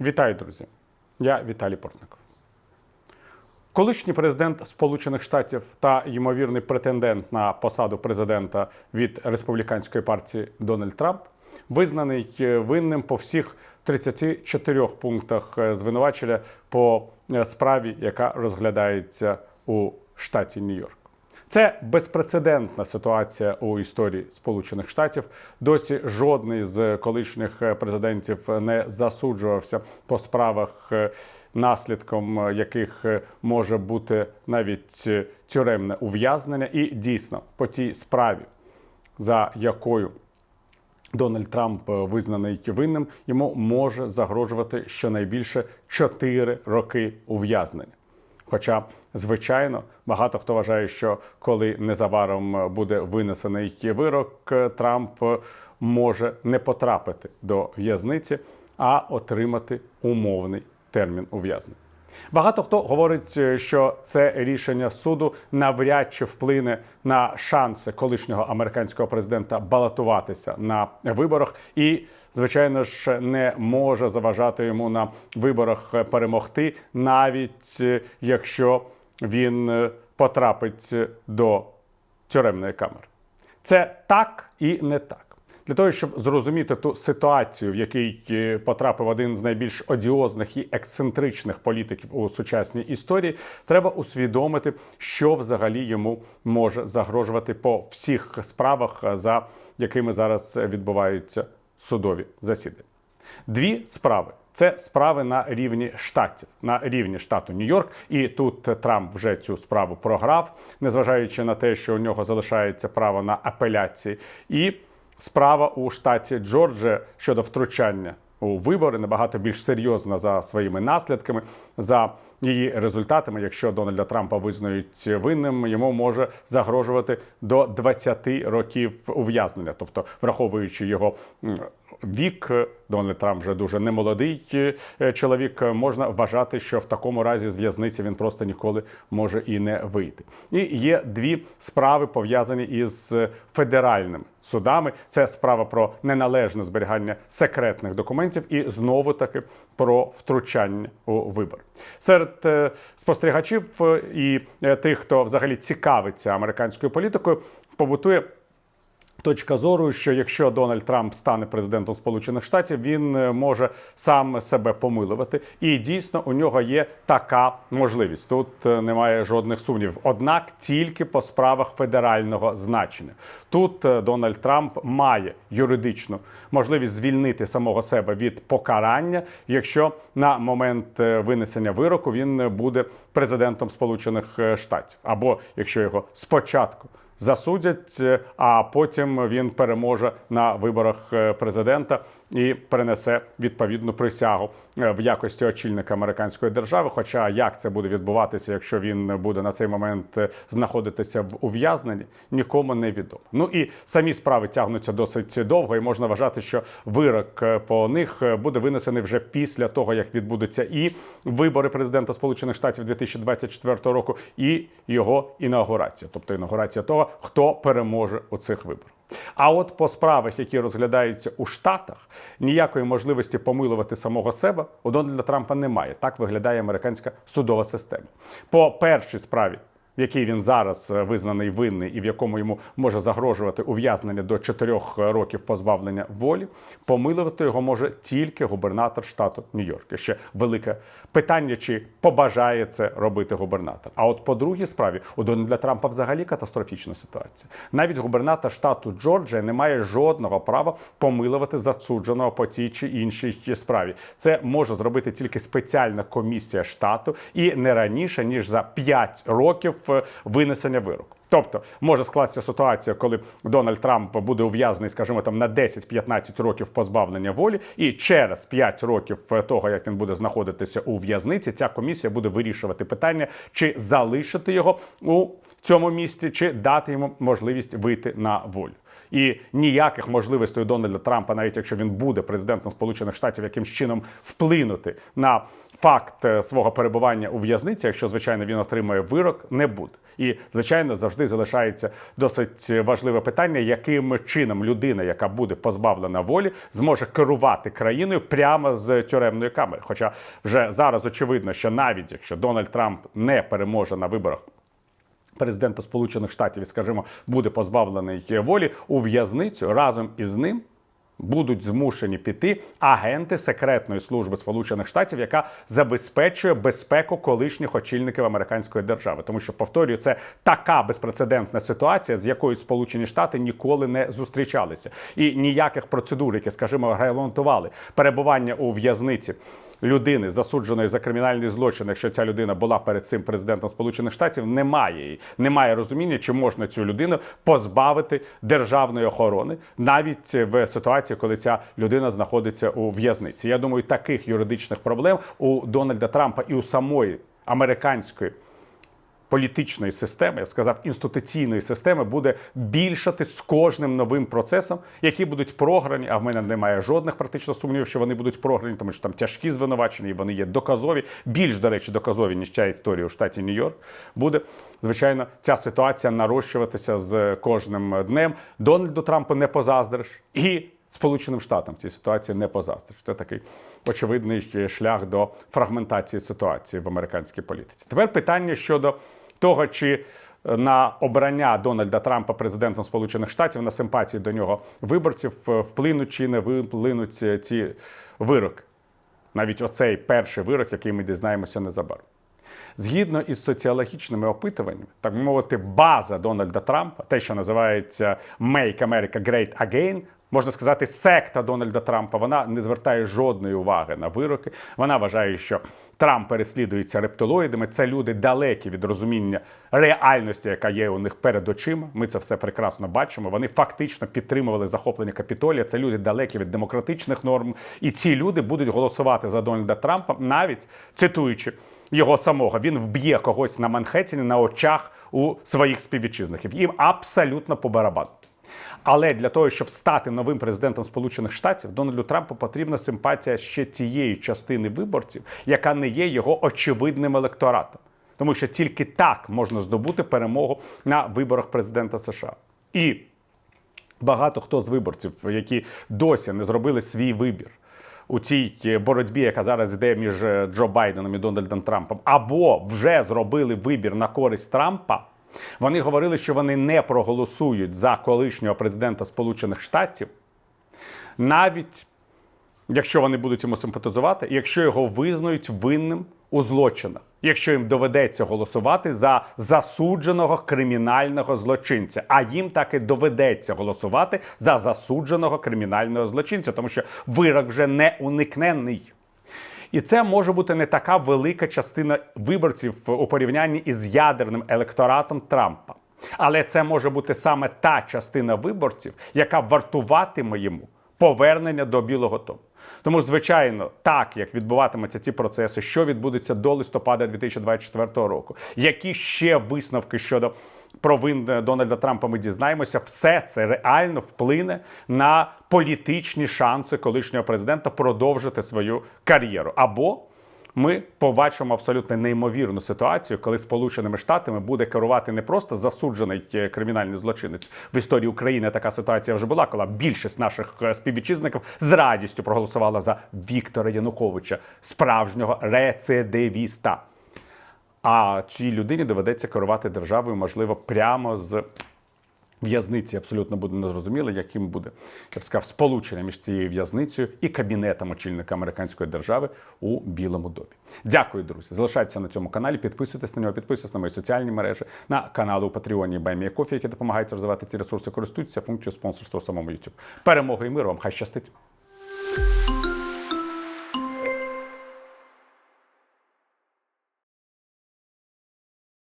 Вітаю, друзі! Я Віталій Портников. Колишній президент Сполучених Штатів та ймовірний претендент на посаду президента від республіканської партії Дональд Трамп визнаний е, винним по всіх 34 пунктах е, звинувачення по е, справі, яка розглядається у штаті Нью-Йорк. Це безпрецедентна ситуація у історії Сполучених Штатів. Досі жодний з колишніх президентів не засуджувався по справах, е, наслідком яких е, може бути навіть е, тюремне ув'язнення. І дійсно по тій справі, за якою Дональд Трамп е, визнаний винним, йому може загрожувати щонайбільше 4 роки ув'язнення. Хоча, звичайно, багато хто вважає, що коли незабаром буде винесений вирок, Трамп може не потрапити до в'язниці, а отримати умовний термін ув'язнення. Багато хто говорить, що це рішення суду навряд чи вплине на шанси колишнього американського президента балотуватися на виборах, і звичайно ж не може заважати йому на виборах перемогти, навіть е, якщо він е, потрапить до тюремної камери. Це так і не так. Для того щоб зрозуміти ту ситуацію, в якій е, потрапив один з найбільш одіозних і ексцентричних політиків у сучасній історії, треба усвідомити, що взагалі йому може загрожувати по всіх справах, е, за якими зараз відбуваються судові засідання. Дві справи. Це справи на рівні штатів, на рівні штату Нью-Йорк. І тут Трамп вже цю справу програв, незважаючи на те, що у нього залишається право на апеляції. І справа у штаті Джорджія щодо втручання у вибори набагато більш серйозна за своїми наслідками, за її результатами. Якщо Дональда Трампа визнають винним, йому може загрожувати до 20 років ув'язнення, тобто враховуючи його вік, Дональд Трамп вже дуже немолодий е, чоловік. Можна вважати, що в такому разі з в'язниці він просто ніколи може і не вийти. І є дві справи пов'язані із федеральними судами. Це справа про неналежне зберігання секретних документів і знову таки про втручання у вибори. Серед е, спостерігачів е, і е, тих, хто взагалі цікавиться американською політикою, побутує. Точка зору, що якщо Дональд Трамп стане президентом Сполучених Штатів, він е, може сам себе помилувати, і дійсно у нього є така можливість. Тут е, немає жодних сумнівів. Однак тільки по справах федерального значення. Тут е, Дональд Трамп має юридичну можливість звільнити самого себе від покарання, якщо на момент винесення вироку він буде президентом Сполучених Штатів, або якщо його спочатку засудять, е, а потім він переможе на виборах е, президента і перенесе відповідну присягу е, в якості очільника американської держави. Хоча як це буде відбуватися, якщо він буде на цей момент е, знаходитися в ув'язненні, нікому не відомо. Ну і самі справи тягнуться досить довго, і можна вважати, що вирок е, по них буде винесений вже після того, як відбудуться і вибори президента Сполучених Штатів 2024 року, і його інаугурація, тобто інаугурація того, хто переможе у цих виборах. А от по справах, які розглядаються у Штатах, ніякої можливості помилувати самого себе у Дональда Трампа немає. Так виглядає американська судова система. По першій справі, в якій він зараз е, визнаний винний і в якому йому може загрожувати ув'язнення до 4 років позбавлення волі, помилувати його може тільки губернатор штату Нью-Йорк. І Ще велике питання, чи побажає це робити губернатор. А от по другій справі у Дональда Трампа взагалі катастрофічна ситуація. Навіть губернатор штату Джорджія не має жодного права помилувати засудженого по тій чи іншій справі. Це може зробити тільки спеціальна комісія штату і не раніше ніж за 5 років винесення вироку. Тобто може скластися ситуація, коли Дональд Трамп буде ув'язаний, скажімо, там на 10-15 років позбавлення волі, і через 5 років того, як він буде знаходитися у в'язниці, ця комісія буде вирішувати питання, чи залишити його у цьому місці, чи дати йому можливість вийти на волю. І ніяких можливостей Дональда Трампа, навіть якщо він буде президентом Сполучених Штатів, якимсь чином вплинути на факт е, свого перебування у в'язниці, якщо звичайно він отримає вирок, не буде. І звичайно завжди залишається досить важливе питання, яким чином людина, яка буде позбавлена волі, зможе керувати країною прямо з тюремної камери. Хоча вже зараз очевидно, що навіть якщо Дональд Трамп не переможе на виборах. Президента Сполучених Штатів, скажімо, буде позбавлений волі у в'язницю разом із ним будуть змушені піти агенти секретної служби Сполучених Штатів, яка забезпечує безпеку колишніх очільників американської держави. Тому що повторюю, це така безпрецедентна ситуація, з якою Сполучені Штати ніколи не зустрічалися, і ніяких процедур, які, скажімо, регламентували перебування у в'язниці. Людини засудженої за кримінальний злочин, якщо ця людина була перед цим президентом Сполучених Штатів, немає немає розуміння, чи можна цю людину позбавити державної охорони навіть в ситуації, коли ця людина знаходиться у в'язниці. Я думаю, таких юридичних проблем у Дональда Трампа і у самої американської. Політичної системи, я б сказав, інституційної системи буде більшати з кожним новим процесом, які будуть програні. А в мене немає жодних практично сумнівів, що вони будуть програні, тому що там тяжкі звинувачення, і вони є доказові. Більш до речі, доказові ніж ця історія у штаті Нью-Йорк. Буде звичайно ця ситуація нарощуватися з кожним днем. Дональду Трампу не позаздриш і. Сполученим Штатам цій ситуації не позаздриш. Це такий очевидний шлях до фрагментації ситуації в американській політиці. Тепер питання щодо того, чи на обрання Дональда Трампа президентом Сполучених Штатів на симпатії до нього виборців вплинуть чи не вплинуть ці вироки. Навіть оцей перший вирок, який ми дізнаємося незабаром. Згідно із соціологічними опитуваннями, так би мовити, база Дональда Трампа, те, що називається Make America Great Again, можна сказати, секта Дональда Трампа, вона не звертає жодної уваги на вироки. Вона вважає, що Трамп переслідується рептилоїдами. Це люди далекі від розуміння реальності, яка є у них перед очима. Ми це все прекрасно бачимо. Вони фактично підтримували захоплення капітолія. Це люди далекі від демократичних норм. І ці люди будуть голосувати за Дональда Трампа, навіть цитуючи його самого. Він вб'є когось на Манхеттені на очах у своїх співвітчизників. Їм абсолютно по барабану. Але для того, щоб стати новим президентом Сполучених Штатів, Дональду Трампу потрібна симпатія ще тієї частини виборців, яка не є його очевидним електоратом. Тому що тільки так можна здобути перемогу на виборах президента США. І багато хто з виборців, які досі не зробили свій вибір. У цій боротьбі, яка зараз йде між Джо Байденом і Дональдом Трампом, або вже зробили вибір на користь Трампа. Вони говорили, що вони не проголосують за колишнього президента Сполучених Штатів, навіть якщо вони будуть йому симпатизувати, якщо його визнають винним у злочинах, якщо їм доведеться голосувати за засудженого кримінального злочинця, а їм так і доведеться голосувати за засудженого кримінального злочинця, тому що вирок вже не уникненний. І це може бути не така велика частина виборців у порівнянні із ядерним електоратом Трампа. Але це може бути саме та частина виборців, яка вартуватиме йому повернення до Білого Дому. Тому, звичайно, так як відбуватимуться ці процеси, що відбудеться до листопада 2024 року, які ще висновки щодо провин Дональда Трампа ми дізнаємося, все це реально вплине на політичні шанси колишнього президента продовжити свою кар'єру або ми побачимо абсолютно неймовірну ситуацію, коли Сполученими Штатами буде керувати не просто засуджений е, кримінальний злочинець в історії України. Така ситуація вже була, коли більшість наших е, співвітчизників з радістю проголосувала за Віктора Януковича, справжнього рецидивіста. А цій людині доведеться керувати державою, можливо, прямо з в'язниці. Абсолютно буде незрозуміло, яким буде я б сказав, сполучення між цією в'язницею і кабінетом очільника американської держави у Білому домі. Дякую, друзі. Залишайтеся на цьому каналі. Підписуйтесь на нього, підписуйтесь на мої соціальні мережі, на канали у Патреоні Баймія Кофі, які допомагають розвивати ці ресурси. Користуйтеся функцією спонсорства у самому YouTube. Перемоги і миру вам! Хай щастить!